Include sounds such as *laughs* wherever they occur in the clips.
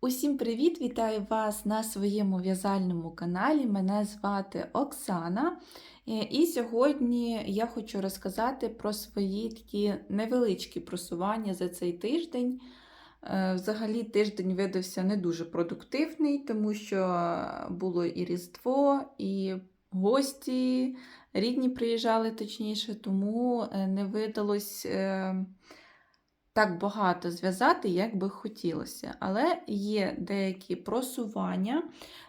Усім привіт! Вітаю вас на своєму в'язальному каналі. Мене звати Оксана. Е, І сьогодні я хочу розказати про свої такі невеличкі просування за цей тиждень. Е, Взагалі, тиждень видався не дуже продуктивний, тому що було і Різдво, і гості, рідні приїжджали точніше, тому е, не видалось. Так багато зв'язати, як би хотілося. Але є деякі просування,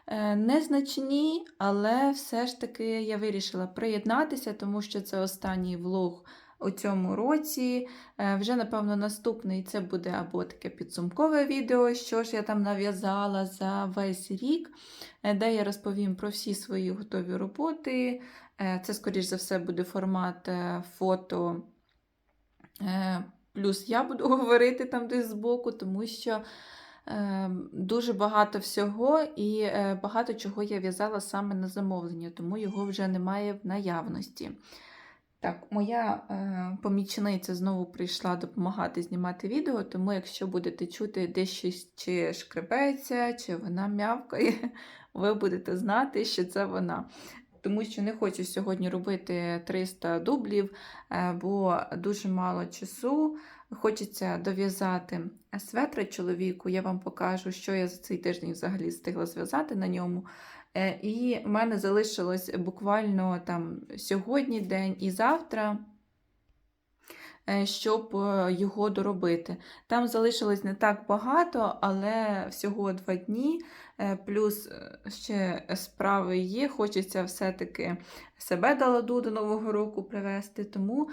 е, незначні, але все ж таки я вирішила приєднатися, тому що це останній влог у цьому році. Е, Вже, напевно, наступний це буде або таке підсумкове відео, що ж я там нав'язала за весь рік, е, де я розповім про всі свої готові роботи. Це, скоріш за все, буде формат фото. Плюс я буду *laughs* говорити там десь збоку, тому що е, дуже багато всього і е, багато чого я в'язала саме на замовлення, тому його вже немає в наявності. Так, моя е, помічниця знову прийшла допомагати знімати відео, тому якщо будете чути десь щось чи шкребеться, чи вона м'явкає, *laughs* ви будете знати, що це вона. Тому що не хочу сьогодні робити 300 дублів, е, бо дуже мало часу. Хочеться дов'язати светра чоловіку. Я вам покажу, що я за цей тиждень взагалі встигла зв'язати на ньому. Е, І в мене залишилось буквально там сьогодні день і завтра. е, Щоб його доробити. Там залишилось не так багато, але всього два дні. Е, Плюс е, ще справи є. Хочеться все-таки себе до ладу до Нового року привести. Тому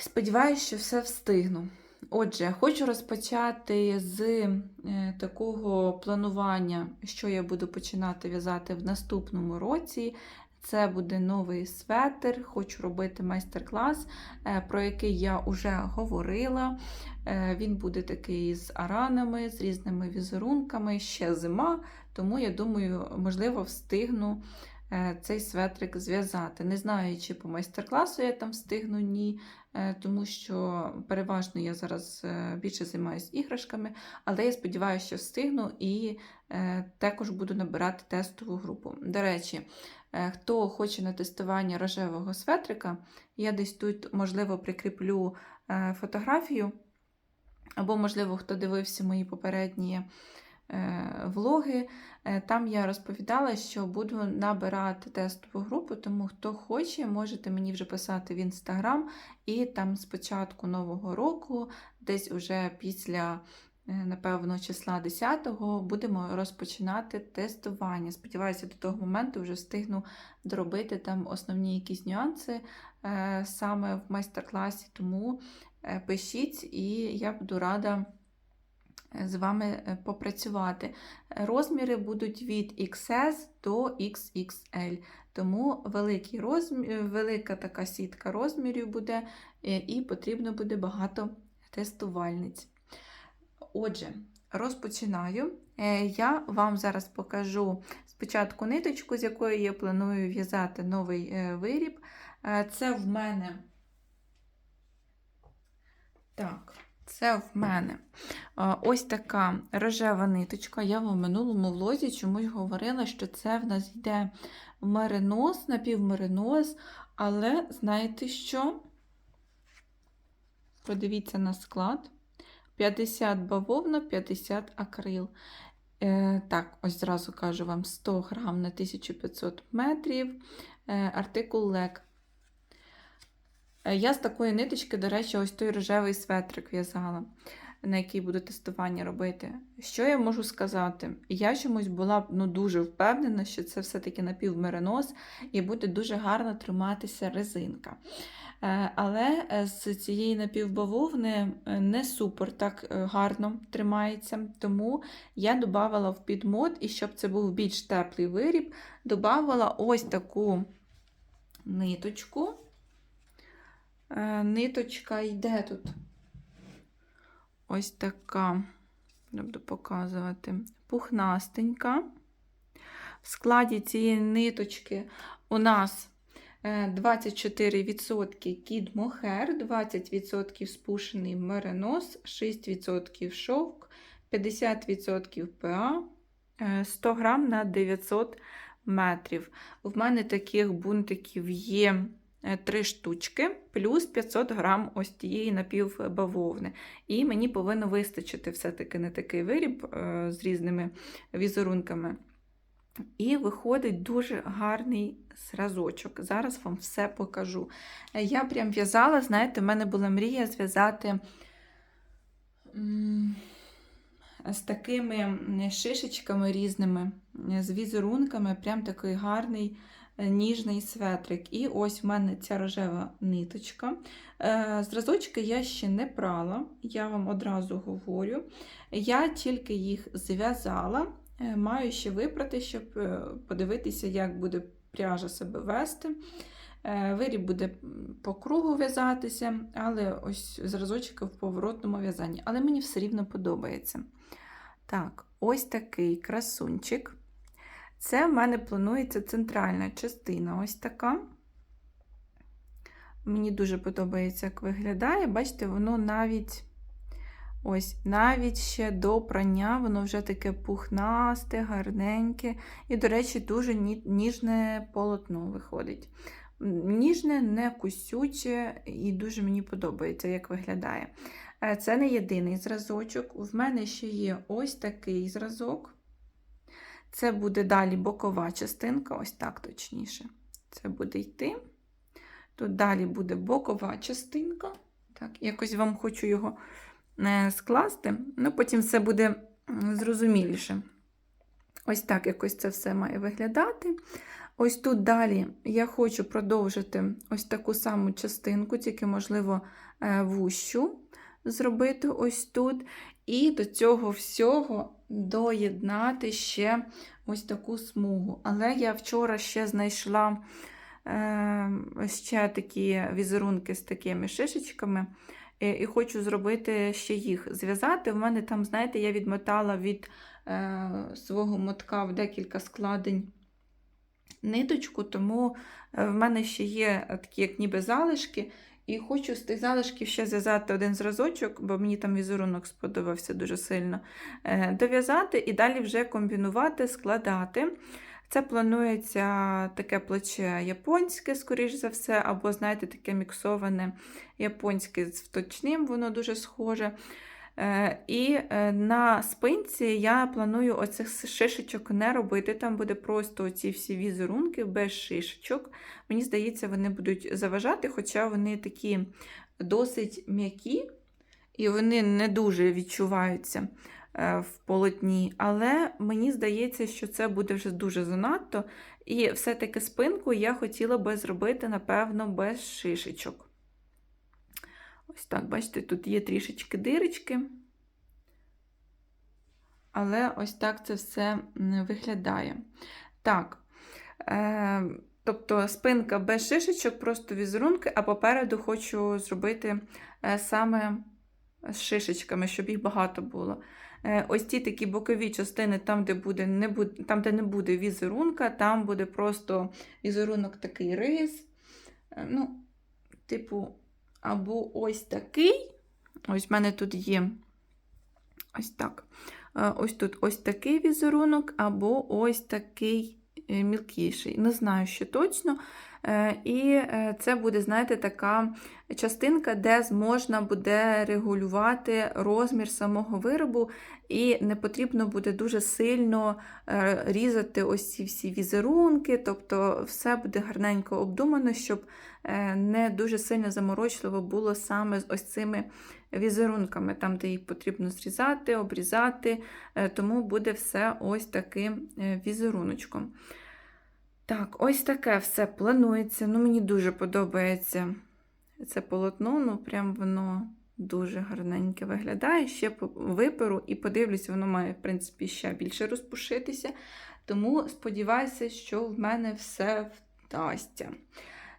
сподіваюся, що все встигну. Отже, хочу розпочати з е, такого планування, що я буду починати в'язати в наступному році. Це буде новий светр, хочу робити майстер-клас, е, про який я вже говорила. Е, Він буде такий з аранами, з різними візерунками, ще зима, тому я думаю, можливо, встигну цей светрик зв'язати. Не знаю, чи по майстер-класу я там встигну, ні, е, тому що переважно я зараз е, більше займаюся іграшками, але я сподіваюся, що встигну і е, також буду набирати тестову групу. До речі, е, хто хоче на тестування рожевого светрика, я десь тут, можливо, прикріплю е, фотографію, або, можливо, хто дивився мої попередні е, влоги. Е, Там я розповідала, що буду набирати тестову групу, тому хто хоче, можете мені вже писати в інстаграм, і там з початку нового року, десь уже після. е, Напевно, числа 10-го будемо розпочинати тестування. Сподіваюся, до того моменту вже встигну доробити там основні якісь нюанси е, саме в майстер-класі. Тому е, пишіть, і я буду рада з вами е, попрацювати. Розміри будуть від XS до XXL, тому великий розмір, велика така сітка розмірів буде, е, і потрібно буде багато тестувальниць. Отже, розпочинаю. Е, Я вам зараз покажу спочатку ниточку, з якою я планую в'язати новий е, виріб. Е, Це в мене. Так, це в мене ось така рожева ниточка. Я в минулому влозі чомусь говорила, що це в нас йде меринос, напівмеринос, але знаєте що? Подивіться на склад: 50 бавовна, 50 акрил. Е, так, ось зразу кажу вам 100 грам на 1500 метрів. Е, артикул лек. Е, Я з такої ниточки, до речі, ось той рожевий светрик в'язала, на який буду тестування робити. Що я можу сказати? Я чомусь була ну, дуже впевнена, що це все-таки напівмеринос і буде дуже гарно триматися резинка. Е, Але е, з цієї напівбавовни не супер так гарно тримається, тому я додавала в підмот, і щоб це був більш теплий виріб, додавала ось таку ниточку. Е, Ниточка йде тут. Ось така, буду показувати, пухнастенька. В складі цієї ниточки у нас е, 24% кід мохер, 20% спушений меринос, 6% шовк, 50% ПА, е, 100 грам на 900 метрів. В мене таких бунтиків є е, три штучки, плюс 500 грам ось тієї напівбавовни. І мені повинно вистачити все-таки не такий виріб е, з різними візерунками. І виходить дуже гарний зразочок. Зараз вам все покажу. Е, Я прям в'язала, знаєте, в мене була мрія зв'язати з такими шишечками різними, з візерунками, прям такий гарний ніжний светрик. І ось в мене ця рожева ниточка. Е, Зразочки я ще не прала, я вам одразу говорю. Я тільки їх зв'язала. Е, Маю ще випрати, щоб е, подивитися, як буде пряжа себе вести. Виріб буде по кругу в'язатися, але ось зразочки в поворотному в'язанні. Але мені все рівно подобається. Так, ось такий красунчик. Це в мене планується центральна частина. Ось така. Мені дуже подобається, як виглядає. Бачите, воно навіть. Ось, навіть ще до прання воно вже таке пухнасте, гарненьке. І, до речі, дуже ніжне полотно виходить. Ніжне, не кусюче, і дуже мені подобається, як виглядає. Е, Це не єдиний зразочок. В мене ще є ось такий зразок. Це буде далі бокова частинка, ось так точніше. Це буде йти. Тут далі буде бокова частинка. Так, якось вам хочу його е, скласти, ну потім все буде зрозуміліше. Ось так якось це все має виглядати. Ось тут далі я хочу продовжити ось таку саму частинку, тільки, можливо, е, вущу зробити ось тут. І до цього всього доєднати ще ось таку смугу. Але я вчора ще знайшла е, ще такі візерунки з такими шишечками. Е, І хочу зробити ще їх зв'язати. У мене там, знаєте, я відмотала від е, свого мотка в декілька складень ниточку, тому е, в мене ще є такі, як ніби залишки. І хочу з тих залишків ще зв'язати один зразочок, бо мені там візерунок сподобався дуже сильно. е, Дов'язати і далі вже комбінувати, складати. Це планується таке плече японське, скоріш за все, або, знаєте, таке міксоване японське з вточним, воно дуже схоже. Е, І е, на спинці я планую оцих шишечок не робити. Там буде просто ці всі візерунки без шишечок. Мені здається, вони будуть заважати, хоча вони такі досить м'які і вони не дуже відчуваються е, в полотні. Але мені здається, що це буде вже дуже занадто. І все-таки спинку я хотіла би зробити, напевно, без шишечок. Ось так, бачите, тут є трішечки дирочки. Але ось так це все виглядає. Так. Е, тобто спинка без шишечок, просто візерунки, а попереду хочу зробити е, саме з шишечками, щоб їх багато було. Е, ось ці такі бокові частини, там, де, буде, не буде, там, де не буде візерунка, там буде просто візерунок такий рис. Е, ну, типу, або ось такий. Ось в мене тут є ось так. Е, Ось тут ось такий візерунок, або ось такий е, мілкіший. Не знаю, що точно. Е, І е, це буде, знаєте, така частинка, де можна буде регулювати розмір самого виробу, і не потрібно буде дуже сильно е, різати ось ці всі візерунки, тобто все буде гарненько обдумано, щоб не дуже сильно заморочливо було саме з ось цими візерунками, там, де їх потрібно зрізати, обрізати, тому буде все ось таким візеруночком. Так, ось таке все планується. Ну, Мені дуже подобається це полотно, ну прям воно дуже гарненьке виглядає. Ще виперу і подивлюсь, воно має, в принципі, ще більше розпушитися. Тому сподіваюся, що в мене все вдасться.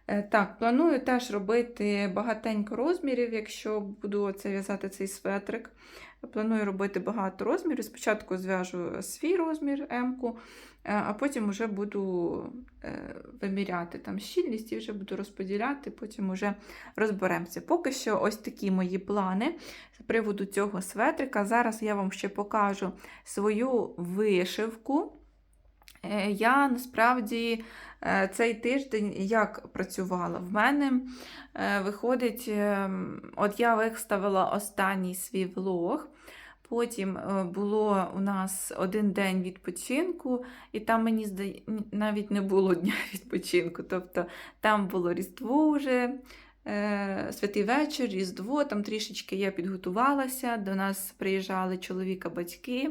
Е, Так, планую теж робити багатенько розмірів, якщо буду це в'язати цей светрик. планую робити багато розмірів. Спочатку зв'яжу свій розмір М-ку, а потім вже буду е, виміряти там щільність і вже буду розподіляти, потім вже розберемося. Поки що ось такі мої плани з приводу цього светрика. Зараз я вам ще покажу свою вишивку. Е, Я насправді е, цей тиждень як працювала? В мене е, виходить, е, от я виставила останній свій влог. Потім е, було у нас один день відпочинку, і там мені здає, навіть не було *laughs* дня відпочинку. Тобто там було Різдво вже, святий вечір, Різдво, там трішечки я підготувалася. До нас приїжджали чоловіка батьки.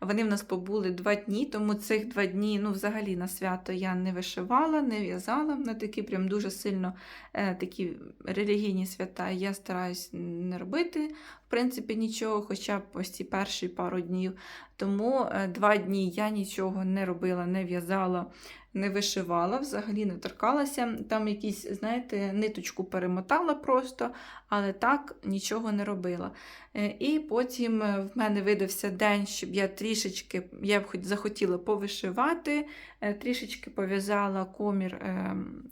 Вони в нас побули два дні, тому цих два дні, ну, взагалі на свято я не вишивала, не в'язала. На такі прям дуже сильно е, такі релігійні свята я стараюсь не робити, в принципі, нічого, хоча б ось ці перші пару днів. Тому е, два дні я нічого не робила, не в'язала, не вишивала, взагалі не торкалася. Там якісь, знаєте, ниточку перемотала просто, але так нічого не робила. Е, І потім е, в мене видався день, щоб я трішечки, я б захотіла повишивати, е, трішечки пов'язала комір,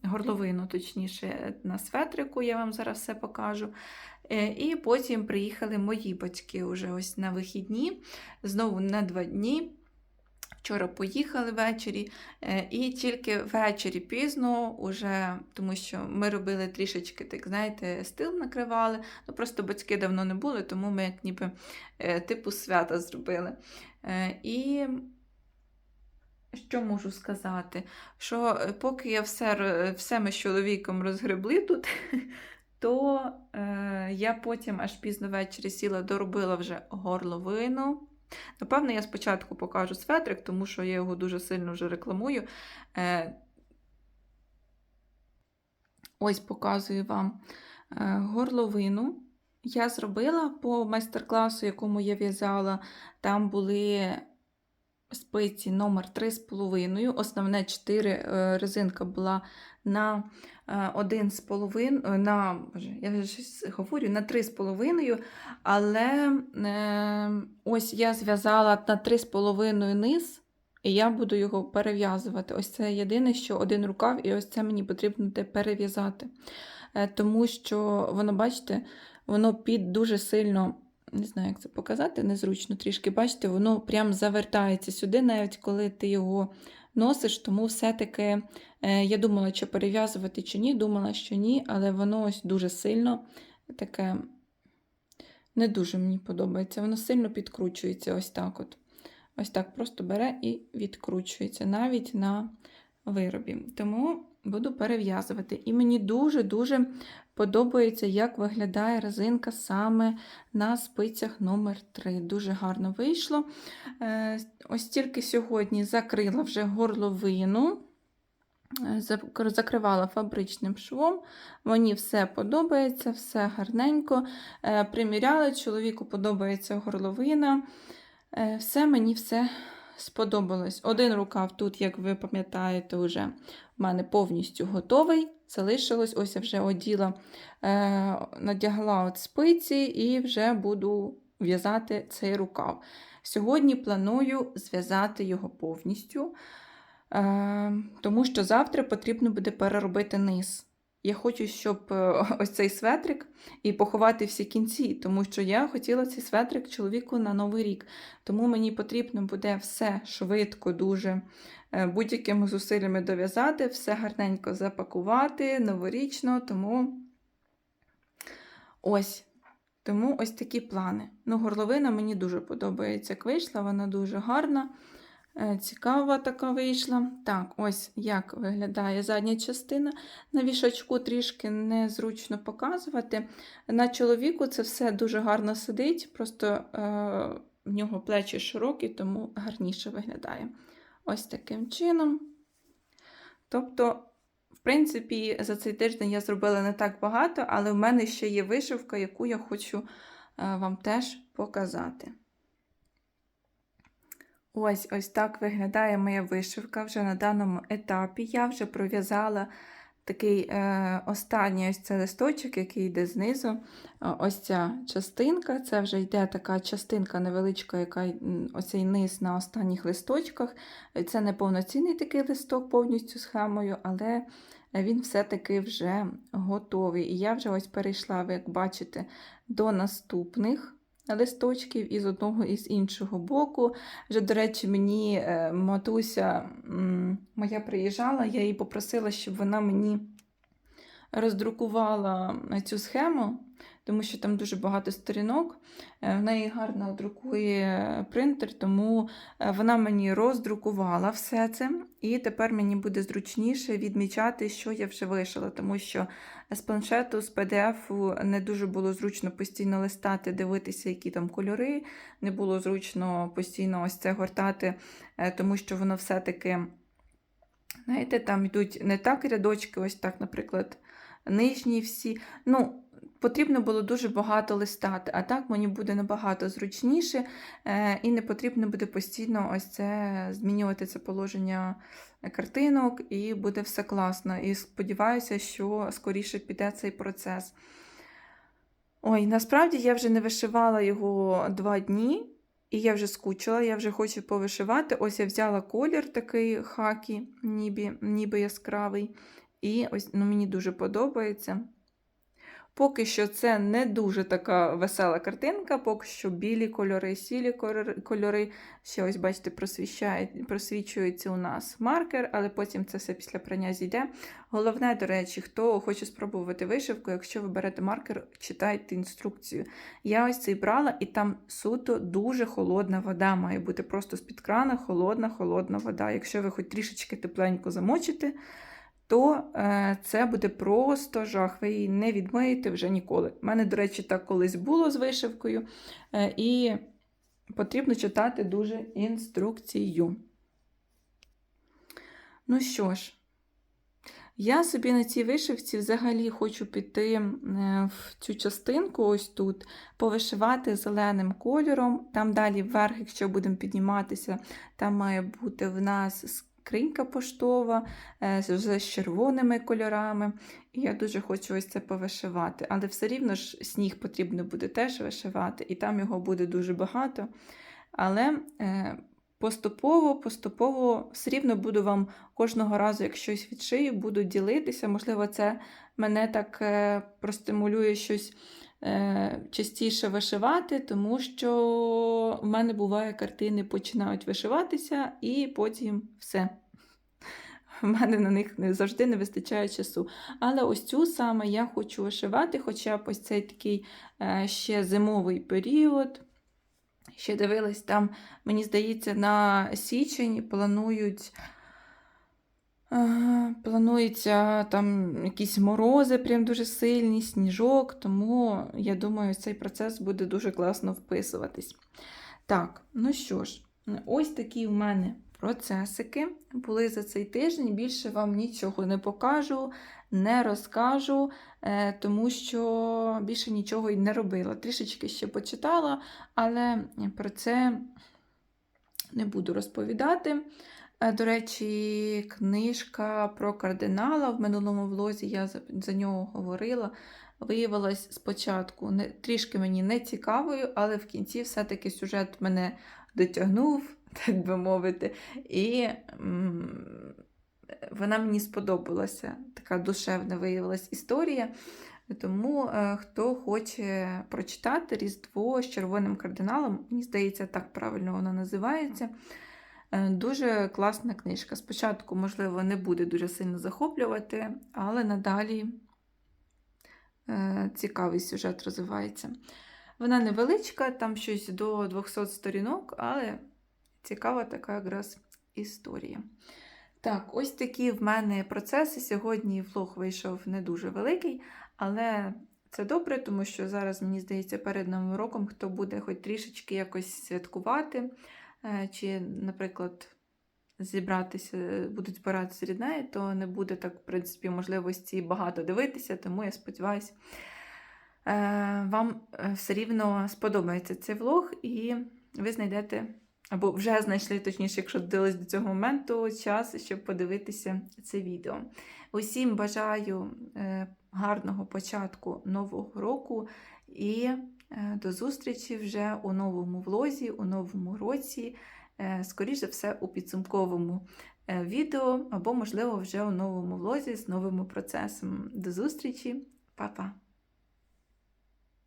горловину, точніше, на светрику, я вам зараз все покажу. І потім приїхали мої батьки вже ось на вихідні, знову на два дні. Вчора поїхали ввечері, е, і тільки ввечері пізно, уже, тому що ми робили трішечки, так знаєте, стил накривали. Ну просто батьки давно не були, тому ми як ніби е, типу свята зробили. Е, І що можу сказати? Що поки я все, все ми з чоловіком розгребли тут, *laughs* то е, я потім аж пізно ввечері сіла, доробила вже горловину. Напевно, я спочатку покажу светрик, тому що я його дуже сильно вже рекламую. Е, ось показую вам е, горловину. Я зробила по майстер-класу, якому я в'язала. Там були спиці номер 3,5. Основне 4 е, резинка була на е, 1,5, на, я щось говорю, на 3,5, але е, ось я зв'язала на 3,5 низ, і я буду його перев'язувати. Ось це єдине, що один рукав, і ось це мені потрібно перев'язати. Е, Тому що воно, бачите, воно під дуже сильно, не знаю, як це показати, незручно трішки, бачите, воно прям завертається сюди, навіть коли ти його носиш, тому все-таки е, я думала, чи перев'язувати чи ні, думала, що ні, але воно ось дуже сильно таке не дуже мені подобається. Воно сильно підкручується ось так. от. Ось так просто бере і відкручується навіть на виробі. Тому буду перев'язувати. І мені дуже-дуже подобається, як виглядає резинка саме на спицях номер 3 Дуже гарно вийшло. Е, Ось тільки сьогодні закрила вже горловину. Е, Закривала фабричним швом, мені все подобається, все гарненько. Е, Приміряла, чоловіку подобається горловина. Все мені все сподобалось. Один рукав тут, як ви пам'ятаєте, вже в мене повністю готовий. Залишилось, ось я вже оділа, е, надягла от спиці і вже буду в'язати цей рукав. Сьогодні планую зв'язати його повністю, е, тому що завтра потрібно буде переробити низ. Я хочу, щоб е, *laughs* ось цей светрик і поховати всі кінці, тому що я хотіла цей светрик чоловіку на Новий рік. Тому мені потрібно буде все швидко, дуже е, будь-якими зусиллями дов'язати, все гарненько запакувати, новорічно, тому ось. Тому ось такі плани. Ну, горловина мені дуже подобається, як вийшла, вона дуже гарна, цікава така вийшла. Так, ось як виглядає задня частина. На вішачку трішки незручно показувати. На чоловіку це все дуже гарно сидить, просто е, в нього плечі широкі, тому гарніше виглядає. Ось таким чином. Тобто, в принципі, за цей тиждень я зробила не так багато, але в мене ще є вишивка, яку я хочу е, вам теж показати. Ось ось так виглядає моя вишивка вже на даному етапі. Я вже пров'язала такий е, останній ось цей листочок, який йде знизу. Е, Ось ця частинка, це вже йде така частинка невеличка, яка оцей низ на останніх листочках. Е, Це не повноцінний такий листок повністю схемою, але він все-таки вже готовий. І я вже ось перейшла, ви як бачите, до наступних листочків із одного і з іншого боку. Вже, до речі, мені е, матуся моя приїжджала, я її попросила, щоб вона мені роздрукувала цю схему, тому що там дуже багато сторінок. Е, В неї гарно друкує принтер, тому е, вона мені роздрукувала все це. І тепер мені буде зручніше відмічати, що я вже вишила, тому що з планшету, з PDF не дуже було зручно постійно листати, дивитися, які там кольори. Не було зручно постійно ось це гортати, е, тому що воно все-таки, знаєте, там йдуть не так рядочки, ось так, наприклад, нижні всі. Ну, Потрібно було дуже багато листати, а так мені буде набагато зручніше, е, і не потрібно буде постійно ось це змінювати це положення картинок, і буде все класно. І сподіваюся, що скоріше піде цей процес. Ой, насправді я вже не вишивала його два дні, і я вже скучила, я вже хочу повишивати. Ось я взяла колір такий хакі, ніби, ніби яскравий. І ось ну, мені дуже подобається. Поки що це не дуже така весела картинка, поки що білі кольори, сілі кольори-. Ще ось, бачите, просвічується у нас маркер, але потім це все після прання зійде. Головне, до речі, хто хоче спробувати вишивку, якщо ви берете маркер, читайте інструкцію. Я ось цей брала, і там суто дуже холодна вода має бути. Просто з-під крана холодна, холодна вода. Якщо ви хоч трішечки тепленько замочите, то е, це буде просто жах. Ви її не відмиєте вже ніколи. У мене, до речі, так колись було з вишивкою, е, і потрібно читати дуже інструкцію. Ну що ж, я собі на цій вишивці взагалі хочу піти е, в цю частинку, ось тут, повишивати зеленим кольором. Там далі вверх, якщо будемо підніматися, там має бути в нас скринька поштова е, з червоними кольорами. І я дуже хочу ось це повишивати. Але все рівно ж сніг потрібно буде теж вишивати, і там його буде дуже багато. Але е, поступово, поступово все рівно буду вам кожного разу, як щось відшию, буду ділитися. Можливо, це мене так е, простимулює щось частіше вишивати, тому що в мене буває картини починають вишиватися, і потім все. В мене на них завжди не вистачає часу. Але ось цю саме я хочу вишивати, хоча б ось цей такий е, ще зимовий період. Ще дивилась там, мені здається, на січень планують. Плануються там якісь морози, прям дуже сильні, сніжок, тому я думаю, цей процес буде дуже класно вписуватись. Так, ну що ж, ось такі в мене процесики були за цей тиждень. Більше вам нічого не покажу, не розкажу, е, тому що більше нічого й не робила. Трішечки ще почитала, але про це не буду розповідати. Е, До речі, книжка про кардинала в минулому влозі я за, нього говорила. Виявилась спочатку не, трішки мені не цікавою, але в кінці все-таки сюжет мене дотягнув, *laughs* так би мовити. І м, вона мені сподобалася. Така душевна виявилась історія. Тому е, хто хоче прочитати Різдво з червоним кардиналом, мені здається, так правильно вона називається. Е, Дуже класна книжка. Спочатку, можливо, не буде дуже сильно захоплювати, але надалі е, цікавий сюжет розвивається. Вона невеличка, там щось до 200 сторінок, але цікава така якраз історія. Так, ось такі в мене процеси. Сьогодні влог вийшов не дуже великий, але це добре, тому що зараз, мені здається, перед Новим роком хто буде хоч трішечки якось святкувати, чи, наприклад, зібратися, будуть збиратися ріднею, то не буде так, в принципі, можливості багато дивитися, тому я сподіваюся, вам е, все рівно сподобається цей влог, і ви знайдете або вже знайшли, точніше, якщо додивились до цього моменту, час, щоб подивитися це відео. Усім бажаю е, гарного початку нового року і е, до зустрічі вже у новому влозі, у новому році, е, скоріше все, у підсумковому е, відео, або, можливо, вже у новому влозі з новими процесами. До зустрічі, Па-па!